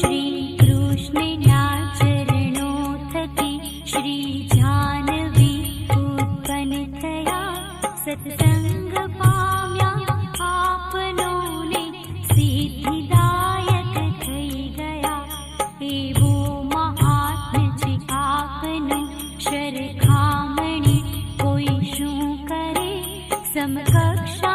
श्रीकृष्णयाचरणोथति श्री जानवि सतङ्गपापनो ने सिद्धिदायकथ गया हे महात्मजि पापनि शरखामणि शु करे समकक्षा